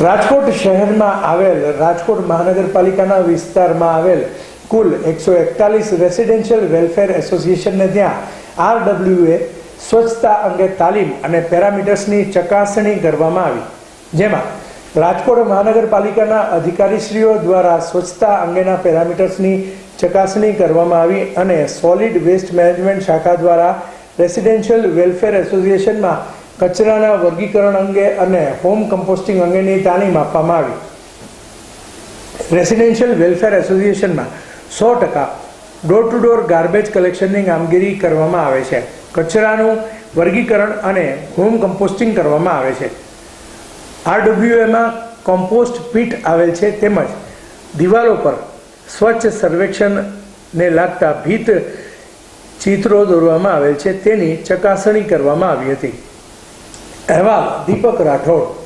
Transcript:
રાજકોટ શહેરમાં આવેલ રાજકોટ મહાનગરપાલિકાના વિસ્તારમાં આવેલ કુલ એકસો એકતાલીસ રેસિડેન્શિયલ વેલફેર એસોસિએશનને ત્યાં આરડબ્લ્યુએ સ્વચ્છતા અંગે તાલીમ અને પેરામીટર્સની ચકાસણી કરવામાં આવી. જેમાં રાજકોટ મહાનગરપાલિકાના અધિકારીશ્રીઓ દ્વારા સ્વચ્છતા અંગેના પેરામીટર્સની ચકાસણી કરવામાં આવી અને સોલિડ વેસ્ટ મેનેજમેન્ટ શાખા દ્વારા રેસિડેન્શિયલ વેલફેર એસોસિએશનમાં કચરાના વર્ગીકરણ અંગે અને હોમ કમ્પોસ્ટિંગ અંગેની તાલીમ આપવામાં આવી. રેસિડેન્શિયલ વેલફેર એસોસિએશનમાં સો ટકા ડોર ટુ ડોર ગાર્બેજ કલેક્શનની કામગીરી કરવામાં આવે છે. કચરાનું વર્ગીકરણ અને હોમ કમ્પોસ્ટિંગ કરવામાં આવે છે. આરડબ્લ્યુએમાં કોમ્પોસ્ટ પીટ આવેલ છે તેમજ દિવાલો પર સ્વચ્છ સર્વેક્ષણને લાગતા ભીત ચિત્રો દોરવામાં આવેલ છે તેની ચકાસણી કરવામાં આવી હતી. અહેવાલ દીપક રાઠોડ